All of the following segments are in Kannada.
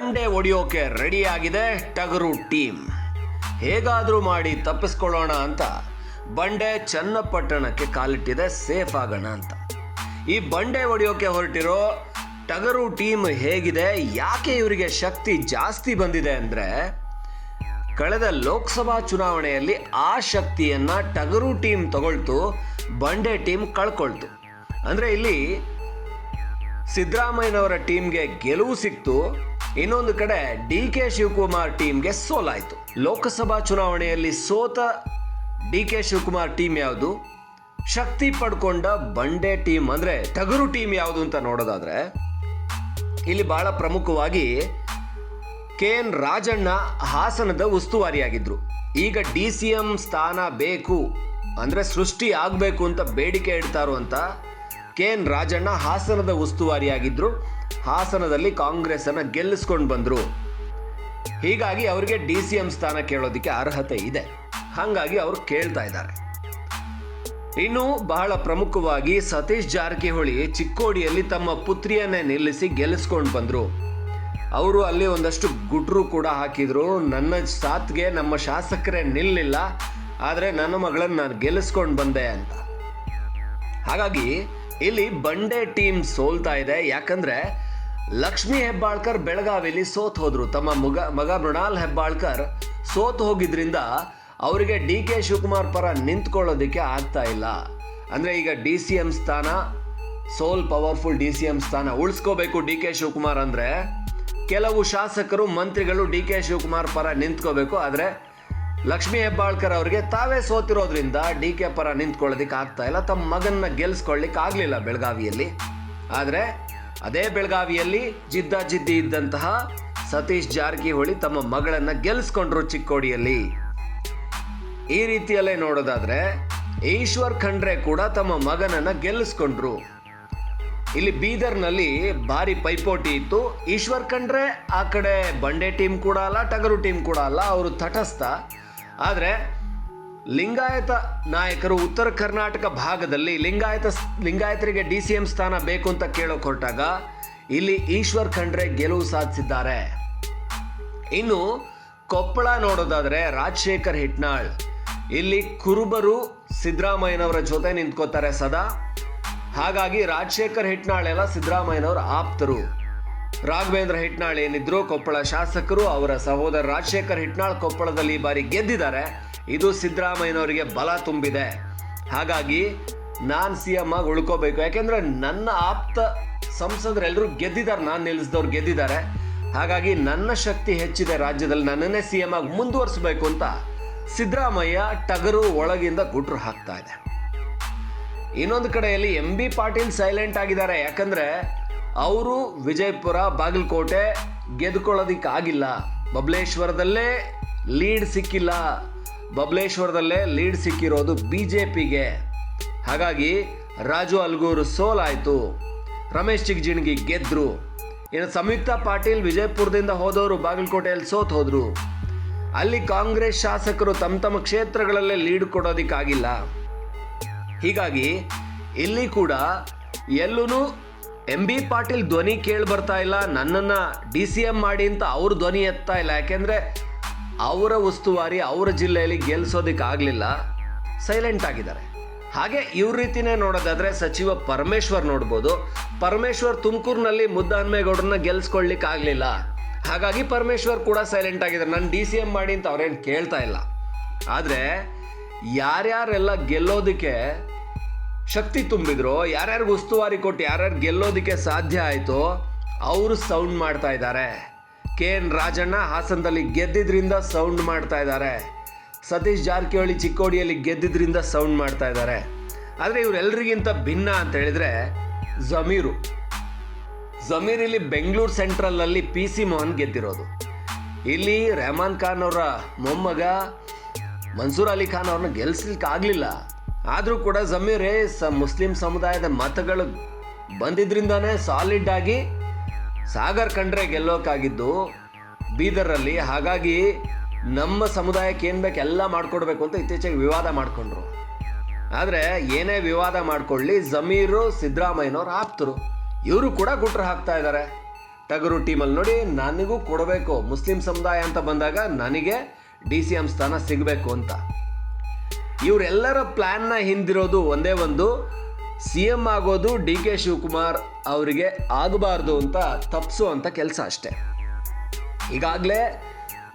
ಬಂಡೆ ಒಡೆಯೋಕೆ ರೆಡಿಯಾಗಿದೆ ಟಗರು ಟೀಮ್. ಹೇಗಾದರೂ ಮಾಡಿ ತಪ್ಪಿಸ್ಕೊಳ್ಳೋಣ ಅಂತ ಬಂಡೆ ಚನ್ನಪಟ್ಟಣಕ್ಕೆ ಕಾಲಿಟ್ಟಿದೆ ಸೇಫ್ ಆಗೋಣ ಅಂತ. ಈ ಬಂಡೆ ಒಡೆಯೋಕೆ ಹೊರಟಿರೋ ಟಗರು ಟೀಮ್ ಹೇಗಿದೆ? ಯಾಕೆ ಇವರಿಗೆ ಶಕ್ತಿ ಜಾಸ್ತಿ ಬಂದಿದೆ ಅಂದರೆ ಕಳೆದ ಲೋಕಸಭಾ ಚುನಾವಣೆಯಲ್ಲಿ ಆ ಶಕ್ತಿಯನ್ನು ಟಗರು ಟೀಮ್ ತಗೊಳ್ತು, ಬಂಡೆ ಟೀಮ್ ಕಳ್ಕೊಳ್ತು. ಅಂದರೆ ಇಲ್ಲಿ ಸಿದ್ದರಾಮಯ್ಯನವರ ಟೀಮ್ಗೆ ಗೆಲುವು ಸಿಕ್ತು ಇನ್ನೊಂದು ಕಡೆ ಡಿ ಕೆ ಶಿವಕುಮಾರ್ ಟೀಮ್ಗೆ ಸೋಲಾಯಿತು. ಲೋಕಸಭಾ ಚುನಾವಣೆಯಲ್ಲಿ ಸೋತ ಡಿ ಕೆ ಶಿವಕುಮಾರ್ ಟೀಮ್ ಯಾವುದು? ಶಕ್ತಿ ಪಡ್ಕೊಂಡ ಬಂಡೆ ಟೀಮ್ ಅಂದ್ರೆ ಟಗರು ಟೀಮ್ ಯಾವುದು ಅಂತ ನೋಡೋದಾದ್ರೆ, ಇಲ್ಲಿ ಬಹಳ ಪ್ರಮುಖವಾಗಿ ಕೆ ಎನ್ ರಾಜಣ್ಣ ಹಾಸನದ ಉಸ್ತುವಾರಿಯಾಗಿದ್ರು. ಈಗ ಡಿ ಸಿ ಎಂ ಸ್ಥಾನ ಬೇಕು ಅಂದ್ರೆ ಸೃಷ್ಟಿ ಆಗಬೇಕು ಅಂತ ಬೇಡಿಕೆ ಇಡ್ತಾರೋ ಅಂತ ಕೆ ಎನ್ ರಾಜಣ್ಣ ಹಾಸನದ ಉಸ್ತುವಾರಿಯಾಗಿದ್ರು. ಹಾಸನದಲ್ಲಿ ಕಾಂಗ್ರೆಸ್ ಅನ್ನ ಗೆಲ್ಲಿಸ್ಕೊಂಡು ಬಂದರು. ಹೀಗಾಗಿ ಅವರಿಗೆ ಡಿ ಸಿ ಎಂ ಸ್ಥಾನ ಕೇಳೋದಕ್ಕೆ ಅರ್ಹತೆ ಇದೆ. ಹಾಗಾಗಿ ಅವರು ಕೇಳ್ತಾ ಇದ್ದಾರೆ. ಇನ್ನು ಬಹಳ ಪ್ರಮುಖವಾಗಿ ಸತೀಶ್ ಜಾರಕಿಹೊಳಿ ಚಿಕ್ಕೋಡಿಯಲ್ಲಿ ತಮ್ಮ ಪುತ್ರಿಯನ್ನೇ ನಿಲ್ಲಿಸಿ ಗೆಲ್ಲಿಸ್ಕೊಂಡು ಬಂದರು. ಅವರು ಅಲ್ಲಿ ಒಂದಷ್ಟು ಗುಟ್ರು ಕೂಡ ಹಾಕಿದ್ರು. ನನ್ನ ಸಾತ್ಗೆ ನಮ್ಮ ಶಾಸಕರೇ ನಿಲ್ಲಿಲ್ಲ. ಆದರೆ ನನ್ನ ಮಗಳನ್ನ ನಾನು ಗೆಲ್ಲಿಸ್ಕೊಂಡು ಬಂದೆ ಅಂತ. ಹಾಗಾಗಿ ಇಲ್ಲಿ ಬಂಡೆ ಟೀಮ್ ಸೋಲ್ತಾ ಇದೆ. ಯಾಕಂದ್ರೆ ಲಕ್ಷ್ಮಿ ಹೆಬ್ಬಾಳ್ಕರ್ ಬೆಳಗಾವಿಲಿ ಸೋತ್ ಹೋದ್ರು. ತಮ್ಮ ಮಗ ಮಗ ಮೃಣಾಲ್ ಹೆಬ್ಬಾಳ್ಕರ್ ಸೋತ್ ಹೋಗಿದ್ರಿಂದ ಅವರಿಗೆ ಡಿ ಕೆ ಶಿವಕುಮಾರ್ ಪರ ನಿಂತ್ಕೊಳ್ಳೋದಕ್ಕೆ ಆಗ್ತಾ ಇಲ್ಲ. ಅಂದ್ರೆ ಈಗ ಡಿ ಸಿ ಎಂ ಸ್ಥಾನ, ಸೋಲ್ ಪವರ್ಫುಲ್ ಡಿ ಸಿ ಎಂ ಸ್ಥಾನ ಉಳಿಸ್ಕೋಬೇಕು ಡಿ ಕೆ ಶಿವಕುಮಾರ್ ಅಂದ್ರೆ. ಕೆಲವು ಶಾಸಕರು, ಮಂತ್ರಿಗಳು ಡಿ ಕೆ ಶಿವಕುಮಾರ್ ಪರ ನಿಂತ್ಕೋಬೇಕು. ಆದರೆ ಲಕ್ಷ್ಮೀ ಹೆಬ್ಬಾಳ್ಕರ್ ಅವರಿಗೆ ತಾವೇ ಸೋತಿರೋದ್ರಿಂದ ಡಿ ಕೆ ಪರ ನಿಂತ್ಕೊಳ್ಳೋದಿಕ್ ಆಗ್ತಾ ಇಲ್ಲ. ತಮ್ಮ ಮಗನ್ನ ಗೆಲ್ಸ್ಕೊಳ್ಳಿಕ್ಕೆ ಆಗಲಿಲ್ಲ ಬೆಳಗಾವಿಯಲ್ಲಿ. ಆದರೆ ಅದೇ ಬೆಳಗಾವಿಯಲ್ಲಿ ಜಿದ್ದ ಜಿದ್ದಿ ಇದ್ದಂತಹ ಸತೀಶ್ ಜಾರಕಿಹೊಳಿ ತಮ್ಮ ಮಗಳನ್ನ ಗೆಲ್ಸ್ಕೊಂಡ್ರು ಚಿಕ್ಕೋಡಿಯಲ್ಲಿ. ಈ ರೀತಿಯಲ್ಲೇ ನೋಡೋದಾದ್ರೆ ಈಶ್ವರ್ ಖಂಡ್ರೆ ಕೂಡ ತಮ್ಮ ಮಗನನ್ನ ಗೆಲ್ಲಿಸ್ಕೊಂಡ್ರು ಇಲ್ಲಿ ಬೀದರ್ನಲ್ಲಿ ಭಾರಿ ಪೈಪೋಟಿ ಇತ್ತು. ಈಶ್ವರ್ ಖಂಡ್ರೆ ಆ ಕಡೆ ಬಂಡೆ ಟೀಮ್ ಕೂಡ ಅಲ್ಲ, ಟಗರು ಟೀಮ್ ಕೂಡ ಅಲ್ಲ. ಅವರು ತಟಸ್ಥ. ಆದರೆ ಲಿಂಗಾಯತ ನಾಯಕರು ಉತ್ತರ ಕರ್ನಾಟಕ ಭಾಗದಲ್ಲಿ ಲಿಂಗಾಯತ ಲಿಂಗಾಯತರಿಗೆ ಡಿ ಸಿ ಎಂ ಸ್ಥಾನ ಬೇಕು ಅಂತ ಕೇಳೋಕೆ ಹೊರಟಾಗ ಇಲ್ಲಿ ಈಶ್ವರ್ ಖಂಡ್ರೆ ಗೆಲುವು ಸಾಧಿಸಿದ್ದಾರೆ. ಇನ್ನು ಕೊಪ್ಪಳ ನೋಡೋದಾದ್ರೆ ರಾಜಶೇಖರ್ ಹಿಟ್ನಾಳ್. ಇಲ್ಲಿ ಕುರುಬರು ಸಿದ್ದರಾಮಯ್ಯನವರ ಜೊತೆ ನಿಂತ್ಕೋತಾರೆ ಸದಾ. ಹಾಗಾಗಿ ರಾಜಶೇಖರ್ ಹಿಟ್ನಾಳ್ ಎಲ್ಲ ಸಿದ್ದರಾಮಯ್ಯನವರ ಆಪ್ತರು. ರಾಘವೇಂದ್ರ ಹಿಟ್ನಾಳ್ ಏನಿದ್ರು ಕೊಪ್ಪಳ ಶಾಸಕರು, ಅವರ ಸಹೋದರ ರಾಜಶೇಖರ್ ಹಿಟ್ನಾಳ್ ಕೊಪ್ಪಳದಲ್ಲಿ ಈ ಬಾರಿ ಗೆದ್ದಿದ್ದಾರೆ. ಇದು ಸಿದ್ದರಾಮಯ್ಯನವರಿಗೆ ಬಲ ತುಂಬಿದೆ. ಹಾಗಾಗಿ ನಾನು ಸಿ ಎಂ ಆಗಿ ಉಳ್ಕೋಬೇಕು. ಯಾಕೆಂದ್ರೆ ನನ್ನ ಆಪ್ತ ಸಂಸದರೆಲ್ಲರೂ ಗೆದ್ದಿದ್ದಾರೆ. ನಾನು ನಿಲ್ಲಿಸಿದವ್ರು ಗೆದ್ದಿದ್ದಾರೆ. ಹಾಗಾಗಿ ನನ್ನ ಶಕ್ತಿ ಹೆಚ್ಚಿದೆ ರಾಜ್ಯದಲ್ಲಿ. ನನ್ನನ್ನೇ ಸಿ ಎಂ ಆಗಿ ಮುಂದುವರಿಸಬೇಕು ಅಂತ ಸಿದ್ದರಾಮಯ್ಯ ಟಗರು ಒಳಗಿಂದ ಗುಟ್ರು ಹಾಕ್ತಾ ಇದೆ ಇನ್ನೊಂದು ಕಡೆಯಲ್ಲಿ ಎಂ ಬಿ ಪಾಟೀಲ್ ಸೈಲೆಂಟ್ ಆಗಿದ್ದಾರೆ. ಯಾಕಂದ್ರೆ ಅವರು ವಿಜಯಪುರ, ಬಾಗಲಕೋಟೆ ಗೆದ್ಕೊಳ್ಳೋದಿಕ್ಕಾಗಿಲ್ಲ. ಬಬಲೇಶ್ವರದಲ್ಲೇ ಲೀಡ್ ಸಿಕ್ಕಿಲ್ಲ. ಬಬಲೇಶ್ವರದಲ್ಲೇ ಲೀಡ್ ಸಿಕ್ಕಿರೋದು ಬಿ ಜೆ ಪಿಗೆ ಹಾಗಾಗಿ ರಾಜು ಅಲ್ಗೂರು ಸೋಲಾಯಿತು. ರಮೇಶ್ ಚಿಗ್ಜಿಣಗಿ ಗೆದ್ದರು ಇನ್ನು ಸಂಯುಕ್ತ ಪಾಟೀಲ್ ವಿಜಯಪುರದಿಂದ ಹೋದವರು ಬಾಗಲಕೋಟೆಯಲ್ಲಿ ಸೋತ್ ಹೋದರು. ಅಲ್ಲಿ ಕಾಂಗ್ರೆಸ್ ಶಾಸಕರು ತಮ್ಮ ತಮ್ಮ ಕ್ಷೇತ್ರಗಳಲ್ಲೇ ಲೀಡ್ ಕೊಡೋದಿಕ್ಕಾಗಿಲ್ಲ. ಹೀಗಾಗಿ ಇಲ್ಲಿ ಕೂಡ ಎಲ್ಲೂ ಎಂ ಬಿ ಪಾಟೀಲ್ ಧ್ವನಿ ಕೇಳಿ ಬರ್ತಾ ಇಲ್ಲ. ನನ್ನನ್ನು ಡಿ ಸಿ ಎಂ ಮಾಡಿ ಅಂತ ಅವ್ರ ಧ್ವನಿ ಎತ್ತಾ ಇಲ್ಲ. ಯಾಕೆಂದರೆ ಅವರ ಉಸ್ತುವಾರಿ ಅವರ ಜಿಲ್ಲೆಯಲ್ಲಿ ಗೆಲ್ಲಿಸೋದಕ್ಕೆ ಆಗಲಿಲ್ಲ. ಸೈಲೆಂಟ್ ಆಗಿದ್ದಾರೆ. ಹಾಗೆ ಇವ್ರ ರೀತಿನೇ ನೋಡೋದಾದರೆ ಸಚಿವ ಪರಮೇಶ್ವರ್ ನೋಡ್ಬೋದು. ಪರಮೇಶ್ವರ್ ತುಮಕೂರಿನಲ್ಲಿ ಮುದ್ದಹನ್ಮೇಗೌಡರನ್ನ ಗೆಲ್ಸ್ಕೊಳ್ಲಿಕ್ಕೆ ಆಗಲಿಲ್ಲ. ಹಾಗಾಗಿ ಪರಮೇಶ್ವರ್ ಕೂಡ ಸೈಲೆಂಟ್ ಆಗಿದ್ದಾರೆ. ನಾನು ಡಿ ಸಿ ಎಂ ಮಾಡಿ ಅಂತ ಅವ್ರೇನು ಕೇಳ್ತಾ ಇಲ್ಲ. ಆದರೆ ಯಾರ್ಯಾರೆಲ್ಲ ಗೆಲ್ಲೋದಕ್ಕೆ ಶಕ್ತಿ ತುಂಬಿದ್ರು ಯಾರ್ಯಾರಿಗೆ ಉಸ್ತುವಾರಿ ಕೊಟ್ಟು ಯಾರ್ಯಾರು ಗೆಲ್ಲೋದಕ್ಕೆ ಸಾಧ್ಯ ಆಯಿತೋ ಅವರು ಸೌಂಡ್ ಮಾಡ್ತಾ ಇದ್ದಾರೆ. ಕೆ ಎನ್ ರಾಜಣ್ಣ ಹಾಸನದಲ್ಲಿ ಗೆದ್ದಿದ್ರಿಂದ ಸೌಂಡ್ ಮಾಡ್ತಾ ಇದ್ದಾರೆ. ಸತೀಶ್ ಜಾರಕಿಹೊಳಿ ಚಿಕ್ಕೋಡಿಯಲ್ಲಿ ಗೆದ್ದಿದ್ರಿಂದ ಸೌಂಡ್ ಮಾಡ್ತಾ ಇದ್ದಾರೆ. ಆದರೆ ಇವರೆಲ್ಲರಿಗಿಂತ ಭಿನ್ನ ಅಂತ ಹೇಳಿದ್ರೆ ಜಮೀರು. ಜಮೀರ್ ಇಲ್ಲಿ ಬೆಂಗಳೂರು ಸೆಂಟ್ರಲ್ನಲ್ಲಿ ಪಿ ಸಿ ಮೋಹನ್ ಗೆದ್ದಿರೋದು. ಇಲ್ಲಿ ರೆಹಮಾನ್ ಖಾನ್ ಅವರ ಮೊಮ್ಮಗ, ಮನ್ಸೂರ್ ಅಲಿ ಖಾನ್ ಅವ್ರನ್ನ ಗೆಲ್ಸ್ಲಿಕ್ಕೆ ಆಗಲಿಲ್ಲ ಆದರೂ ಕೂಡ ಜಮೀರೇ, ಸ ಮುಸ್ಲಿಂ ಸಮುದಾಯದ ಮತಗಳು ಬಂದಿದ್ರಿಂದಾನೇ ಸಾಲಿಡ್ ಆಗಿ ಸಾಗರ್ ಕಂಡ್ರೆ ಗೆಲ್ಲೋಕ್ಕಾಗಿದ್ದು ಬೀದರಲ್ಲಿ ಹಾಗಾಗಿ ನಮ್ಮ ಸಮುದಾಯಕ್ಕೆ ಏನು ಬೇಕು ಎಲ್ಲ ಮಾಡಿಕೊಡ್ಬೇಕು ಅಂತ ಇತ್ತೀಚೆಗೆ ವಿವಾದ ಮಾಡಿಕೊಂಡ್ರು. ಆದರೆ ಏನೇ ವಿವಾದ ಮಾಡಿಕೊಳ್ಳಿ, ಜಮೀರು, ಸಿದ್ದರಾಮಯ್ಯನವ್ರು ಆಪ್ತರು. ಇವರು ಕೂಡ ಗುಟ್ರು ಹಾಕ್ತಾ ಇದ್ದಾರೆ ಟಗರು ಟೀಮಲ್ಲಿ ನೋಡಿ ನನಗೂ ಕೊಡಬೇಕು, ಮುಸ್ಲಿಂ ಸಮುದಾಯ ಅಂತ ಬಂದಾಗ ನನಗೆ ಡಿ ಸಿ ಎಂ ಸ್ಥಾನ ಸಿಗಬೇಕು ಅಂತ. ಇವರೆಲ್ಲರ ಪ್ಲ್ಯಾನ್ನ ಹಿಂದಿರೋದು ಒಂದೇ ಒಂದು ಸಿ ಎಂ ಆಗೋದು ಡಿ ಕೆ ಶಿವಕುಮಾರ್ ಅವರಿಗೆ ಆಗಬಾರ್ದು ಅಂತ ತಪ್ಪಿಸುವಂಥ ಕೆಲಸ ಅಷ್ಟೇ. ಈಗಾಗಲೇ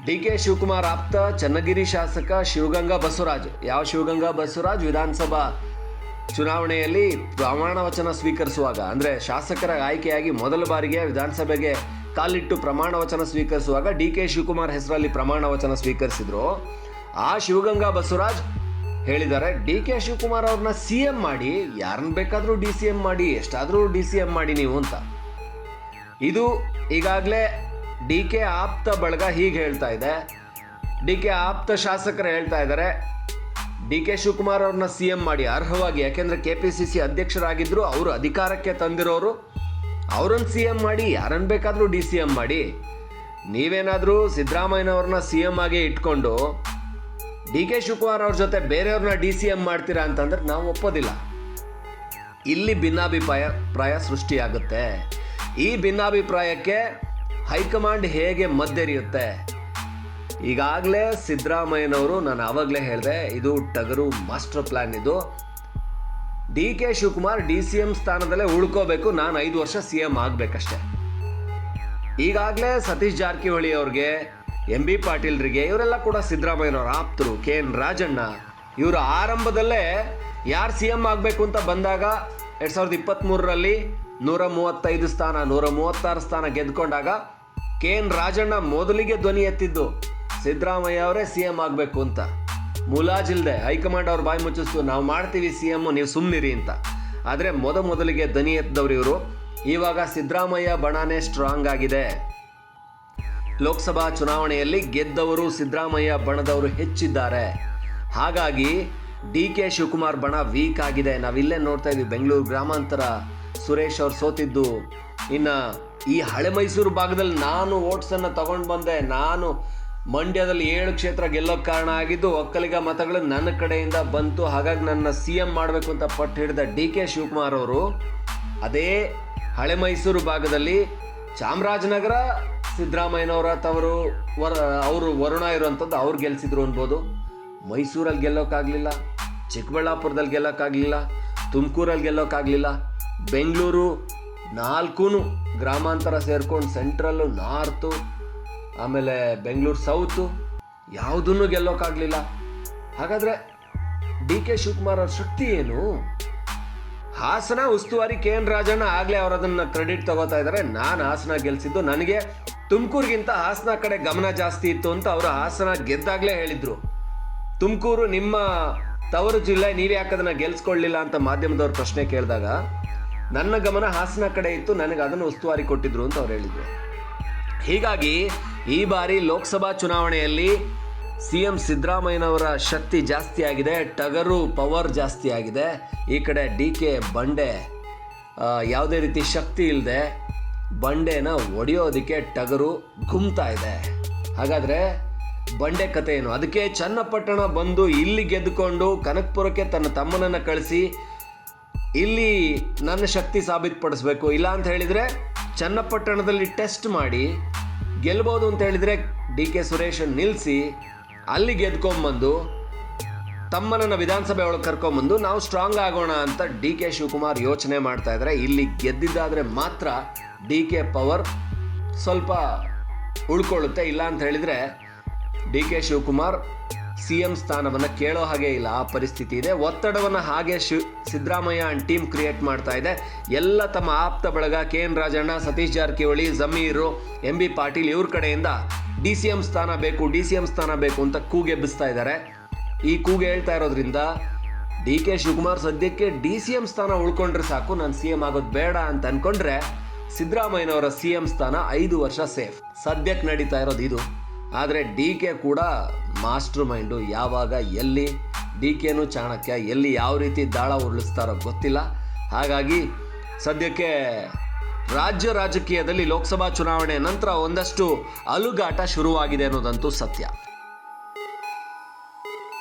ಡಿ ಕೆ ಶಿವಕುಮಾರ್ ಆಪ್ತ ಚನ್ನಗಿರಿ ಶಾಸಕ ಶಿವಗಂಗಾ ಬಸವರಾಜ್, ಯಾವ ಶಿವಗಂಗಾ ಬಸವರಾಜ್ ವಿಧಾನಸಭಾ ಚುನಾವಣೆಯಲ್ಲಿ ಪ್ರಮಾಣ ವಚನ ಸ್ವೀಕರಿಸುವಾಗ, ಅಂದರೆ ಶಾಸಕರ ಆಯ್ಕೆಯಾಗಿ ಮೊದಲ ಬಾರಿಗೆ ವಿಧಾನಸಭೆಗೆ ಕಾಲಿಟ್ಟು ಪ್ರಮಾಣ ವಚನ ಸ್ವೀಕರಿಸುವಾಗ ಡಿ ಕೆ ಶಿವಕುಮಾರ್ ಹೆಸರಲ್ಲಿ ಪ್ರಮಾಣ ವಚನ ಸ್ವೀಕರಿಸಿದ್ರು. ಆ ಶಿವಗಂಗಾ ಬಸವರಾಜ್ ಹೇಳಿದ್ದಾರೆ. ಡಿ ಕೆ ಶಿವಕುಮಾರ್ ಅವ್ರನ್ನ ಸಿ ಎಂ ಮಾಡಿ ಯಾರನ್ನ ಬೇಕಾದರೂ ಡಿ ಸಿ ಎಂ ಮಾಡಿ, ಎಷ್ಟಾದರೂ ಡಿ ಸಿ ಎಂ ಮಾಡಿ ನೀವು ಅಂತ. ಇದು ಈಗಾಗಲೇ ಡಿ ಕೆ ಆಪ್ತ ಬಳಗ ಹೀಗೆ ಹೇಳ್ತಾ ಇದೆ. ಡಿ ಕೆ ಆಪ್ತ ಶಾಸಕರು ಹೇಳ್ತಾ ಇದ್ದಾರೆ, ಡಿ ಕೆ ಶಿವಕುಮಾರ್ ಅವ್ರನ್ನ ಸಿ ಎಂ ಮಾಡಿ ಅರ್ಹವಾಗಿ, ಯಾಕೆಂದ್ರೆ ಕೆ ಪಿ ಸಿ ಸಿ ಅಧ್ಯಕ್ಷರಾಗಿದ್ದರು ಅವರು ಅಧಿಕಾರಕ್ಕೆ ತಂದಿರೋರು. ಅವ್ರನ್ನ ಸಿ ಎಂ ಮಾಡಿ ಯಾರನ್ನು ಬೇಕಾದರೂ ಡಿ ಸಿ ಎಂ ಮಾಡಿ. ನೀವೇನಾದರೂ ಸಿದ್ದರಾಮಯ್ಯನವ್ರನ್ನ ಸಿ ಎಂ ಆಗಿ ಇಟ್ಕೊಂಡು ಡಿ ಕೆ ಶಿವಕುಮಾರ್ ಅವ್ರ ಜೊತೆ ಬೇರೆಯವ್ರನ್ನ ಡಿ ಸಿ ಎಂ ಮಾಡ್ತೀರಾ ಅಂತಂದ್ರೆ ನಾವು ಒಪ್ಪೋದಿಲ್ಲ. ಇಲ್ಲಿ ಭಿನ್ನಾಭಿಪ್ರಾಯ ಪ್ರಾಯ ಸೃಷ್ಟಿಯಾಗುತ್ತೆ. ಈ ಭಿನ್ನಾಭಿಪ್ರಾಯಕ್ಕೆ ಹೈಕಮಾಂಡ್ ಹೇಗೆ ಮದ್ದೆರಿಯುತ್ತೆ? ಈಗಾಗಲೇ ಸಿದ್ದರಾಮಯ್ಯನವರು ನಾನು ಆವಾಗಲೇ ಹೇಳಿದೆ, ಇದು ಟಗರು ಮಾಸ್ಟರ್ ಪ್ಲ್ಯಾನ್ ಇದು. D K Shivakumar D C M ಸ್ಥಾನದಲ್ಲೇ ಉಳ್ಕೋಬೇಕು, ನಾನು ಐದು ವರ್ಷ ಸಿ ಎಂ ಆಗಬೇಕಷ್ಟೆ. ಈಗಾಗಲೇ ಸತೀಶ್ ಜಾರಕಿಹೊಳಿ ಅವ್ರಿಗೆ ಎಂ ಬಿ ಪಾಟೀಲ್ರಿಗೆ ಇವರೆಲ್ಲ ಕೂಡ ಸಿದ್ದರಾಮಯ್ಯನವರ ಆಪ್ತರು, ಕೆ ಎನ್ ರಾಜಣ್ಣ. ಇವರು ಆರಂಭದಲ್ಲೇ ಯಾರು ಸಿ ಎಂ ಆಗಬೇಕು ಅಂತ ಬಂದಾಗ ಎರಡು ಸಾವಿರದ ಇಪ್ಪತ್ತ್ಮೂರರಲ್ಲಿ ನೂರ ಮೂವತ್ತೈದು ಸ್ಥಾನ, ನೂರ ಮೂವತ್ತಾರು ಸ್ಥಾನ ಗೆದ್ಕೊಂಡಾಗ ಕೆ ಎನ್ ರಾಜಣ್ಣ ಮೊದಲಿಗೆ ಧ್ವನಿ ಎತ್ತಿದ್ದು ಸಿದ್ದರಾಮಯ್ಯ ಅವರೇ ಸಿ ಎಂ ಆಗಬೇಕು ಅಂತ. ಮುಲಾಜಿಲ್ದೆ ಹೈಕಮಾಂಡ್ ಅವ್ರ ಬಾಯಿ ಮುಚ್ಚಿಸ್ತು, ನಾವು ಮಾಡ್ತೀವಿ ಸಿ ಎಮ್ಮು ನೀವು ಸುಮ್ಮನಿರಿ ಅಂತ. ಆದರೆ ಮೊದ ಮೊದಲಿಗೆ ಧ್ವನಿ ಎತ್ತಿದವರು ಇವರು. ಇವಾಗ ಸಿದ್ದರಾಮಯ್ಯ ಬಣಾನೇ ಸ್ಟ್ರಾಂಗ್ ಆಗಿದೆ. ಲೋಕಸಭಾ ಚುನಾವಣೆಯಲ್ಲಿ ಗೆದ್ದವರು ಸಿದ್ದರಾಮಯ್ಯ ಬಣದವರು ಹೆಚ್ಚಿದ್ದಾರೆ. ಹಾಗಾಗಿ ಡಿ ಕೆ ಶಿವಕುಮಾರ್ ಬಣ ವೀಕ್ ಆಗಿದೆ. ನಾವಿಲ್ಲೇ ನೋಡ್ತಾ ಇದ್ವಿ. ಬೆಂಗಳೂರು ಗ್ರಾಮಾಂತರ ಸುರೇಶ್ ಅವ್ರು ಸೋತಿದ್ದು. ಇನ್ನು ಈ ಹಳೆ ಮೈಸೂರು ಭಾಗದಲ್ಲಿ ನಾನು ಓಟ್ಸನ್ನು ತಗೊಂಡು ಬಂದೆ. ನಾನು ಮಂಡ್ಯದಲ್ಲಿ ಏಳು ಕ್ಷೇತ್ರ ಗೆಲ್ಲೋ ಕಾರಣ ಆಗಿದ್ದು, ಒಕ್ಕಲಿಗ ಮತಗಳು ನನ್ನ ಕಡೆಯಿಂದ ಬಂತು. ಹಾಗಾಗಿ ನನ್ನ ಸಿ ಎಂ ಮಾಡಬೇಕು ಅಂತ ಪಟ್ಟು ಹಿಡಿದ ಡಿ ಕೆ ಶಿವಕುಮಾರ್ ಅವರು, ಅದೇ ಹಳೆ ಮೈಸೂರು ಭಾಗದಲ್ಲಿ ಚಾಮರಾಜನಗರ ಸಿದ್ದರಾಮಯ್ಯನವರ ತವರು ವರ, ಅವರು ವರುಣ ಇರುವಂಥದ್ದು ಅವ್ರು ಗೆಲ್ಸಿದ್ರು ಅನ್ಬೋದು. ಮೈಸೂರಲ್ಲಿ ಗೆಲ್ಲೋಕ್ಕಾಗಲಿಲ್ಲ ಚಿಕ್ಕಬಳ್ಳಾಪುರದಲ್ಲಿ ಗೆಲ್ಲೋಕ್ಕಾಗಲಿಲ್ಲ ತುಮಕೂರಲ್ಲಿ ಗೆಲ್ಲೋಕ್ಕಾಗಲಿಲ್ಲ ಬೆಂಗಳೂರು ನಾಲ್ಕೂ ಗ್ರಾಮಾಂತರ ಸೇರ್ಕೊಂಡು ಸೆಂಟ್ರಲ್ಲು ನಾರ್ತು, ಆಮೇಲೆ ಬೆಂಗಳೂರು ಸೌತು ಯಾವುದನ್ನು ಗೆಲ್ಲೋಕ್ಕಾಗಲಿಲ್ಲ ಹಾಗಾದರೆ ಡಿ ಕೆ ಶಿವಕುಮಾರ್ ಅವ್ರ ಶಕ್ತಿ ಏನು? ಹಾಸನ ಉಸ್ತುವಾರಿ ಕೆ ಎನ್ ರಾಜಣ್ಣ ಆಗಲೇ ಅವ್ರು ಕ್ರೆಡಿಟ್ ತಗೋತಾ ಇದ್ದಾರೆ ನಾನು ಹಾಸನ ಗೆಲ್ಲಿಸಿದ್ದು ನನಗೆ ತುಮಕೂರಿಗಿಂತ ಹಾಸನ ಕಡೆ ಗಮನ ಜಾಸ್ತಿ ಇತ್ತು ಅಂತ ಅವರು ಹಾಸನ ಗೆದ್ದಾಗಲೇ ಹೇಳಿದ್ರು. ತುಮಕೂರು ನಿಮ್ಮ ತವರು ಜಿಲ್ಲೆ, ನೀವು ಯಾಕೆ ಅದನ್ನ ಗೆಲ್ಸ್ಕೊಳ್ಳಿಲ್ಲ ಅಂತ ಮಾಧ್ಯಮದವ್ರ ಪ್ರಶ್ನೆ ಕೇಳಿದಾಗ, ನನ್ನ ಗಮನ ಹಾಸನ ಕಡೆ ಇತ್ತು, ನನಗೆ ಅದನ್ನು ಉಸ್ತುವಾರಿ ಕೊಟ್ಟಿದ್ರು ಅಂತ ಅವ್ರು ಹೇಳಿದ್ರು. ಹೀಗಾಗಿ ಈ ಬಾರಿ ಲೋಕಸಭಾ ಚುನಾವಣೆಯಲ್ಲಿ ಸಿ ಎಂ ಸಿದ್ದರಾಮಯ್ಯನವರ ಶಕ್ತಿ ಜಾಸ್ತಿ ಆಗಿದೆ, ಟಗರು ಪವರ್ ಜಾಸ್ತಿ ಆಗಿದೆ. ಈ ಕಡೆ ಡಿ ಕೆ ಬಂಡೆ ಯಾವುದೇ ರೀತಿ ಶಕ್ತಿ ಇಲ್ಲದೆ ಬಂಡೆನ ಒಡೆಯೋದಕ್ಕೆ ಟಗರು ಗುಮ್ತಾ ಇದೆ. ಹಾಗಾದರೆ ಬಂಡೆ ಕತೆ ಏನು? ಅದಕ್ಕೆ ಚನ್ನಪಟ್ಟಣ ಬಂದು ಇಲ್ಲಿ ಗೆದ್ದುಕೊಂಡು ಕನಕಪುರಕ್ಕೆ ತನ್ನ ತಮ್ಮನನ್ನು ಕಳಿಸಿ ಇಲ್ಲಿ ನನ್ನ ಶಕ್ತಿ ಸಾಬೀತುಪಡಿಸ್ಬೇಕು. ಇಲ್ಲ ಅಂತ ಹೇಳಿದರೆ ಚನ್ನಪಟ್ಟಣದಲ್ಲಿ ಟೆಸ್ಟ್ ಮಾಡಿ ಗೆಲ್ಬೋದು ಅಂತ ಹೇಳಿದರೆ ಡಿ ಕೆ ಸುರೇಶ್ ನಿಲ್ಲಿಸಿ ಅಲ್ಲಿ ಗೆದ್ಕೊಂಬಂದು ತಮ್ಮನನ್ನ ವಿಧಾನಸಭೆ ಒಳಗೆ ಕರ್ಕೊಂಬಂದು ನಾವು ಸ್ಟ್ರಾಂಗ್ ಆಗೋಣ ಅಂತ ಡಿ ಕೆ ಶಿವಕುಮಾರ್ ಯೋಚನೆ ಮಾಡ್ತಾ ಇದ್ದಾರೆ. ಇಲ್ಲಿ ಗೆದ್ದಿದ್ದಾದರೆ ಮಾತ್ರ ಡಿ ಕೆ ಪವರ್ ಸ್ವಲ್ಪ ಉಳ್ಕೊಳ್ಳುತ್ತೆ. ಇಲ್ಲ ಅಂತ ಹೇಳಿದರೆ D K Shivakumar C M ಸ್ಥಾನವನ್ನು ಕೇಳೋ ಹಾಗೆ ಇಲ್ಲ. ಆ ಪರಿಸ್ಥಿತಿ ಇದೆ. ಒತ್ತಡವನ್ನು ಹಾಗೆ Shiv Siddaramaiah and team create ಮಾಡ್ತಾ ಇದೆ. ಎಲ್ಲ ತಮ್ಮ ಆಪ್ತ ಬಳಗ K N Rajanna, Satish Jarkiholi, Zameer, M B Patil ಇವ್ರ ಕಡೆಯಿಂದ ಡಿ ಸಿ ಎಂ ಸ್ಥಾನ ಬೇಕು, ಡಿ ಸಿ ಎಂ ಸ್ಥಾನ ಬೇಕು ಅಂತ ಕೂಗೆಬ್ಬಿಸ್ತಾ ಇದ್ದಾರೆ. ಈ ಕೂಗೆ ಹೇಳ್ತಾ ಇರೋದ್ರಿಂದ ಡಿ ಕೆ ಶಿವಕುಮಾರ್ ಸದ್ಯಕ್ಕೆ ಡಿ ಸಿ ಎಂ ಸ್ಥಾನ ಉಳ್ಕೊಂಡ್ರೆ ಸಾಕು. ನಾನು ಸಿ ಎಂ ಆಗೋದು ಬೇಡ ಅಂತ ಅನ್ಕೊಂಡ್ರೆ ಸಿದ್ದರಾಮಯ್ಯನವರ ಸಿ ಎಂ ಸ್ಥಾನ ಐದು ವರ್ಷ ಸೇಫ್. ಸದ್ಯಕ್ಕೆ ನಡೀತಾ ಇರೋದು ಇದು. ಆದರೆ ಡಿ ಕೆ ಕೂಡ ಮಾಸ್ಟರ್ ಮೈಂಡು ಯಾವಾಗ, ಎಲ್ಲಿ, ಡಿ ಕೆನು ಚಾಣಕ್ಯ ಎಲ್ಲಿ ಯಾವ ರೀತಿ ದಾಳ ಉರುಳಿಸ್ತಾರೋ ಗೊತ್ತಿಲ್ಲ. ಹಾಗಾಗಿ ಸದ್ಯಕ್ಕೆ ರಾಜ್ಯ ರಾಜಕೀಯದಲ್ಲಿ ಲೋಕಸಭಾ ಚುನಾವಣೆ ನಂತರ ಒಂದಷ್ಟು ಅಲುಗಾಟ ಶುರುವಾಗಿದೆ ಅನ್ನೋದಂತೂ ಸತ್ಯ.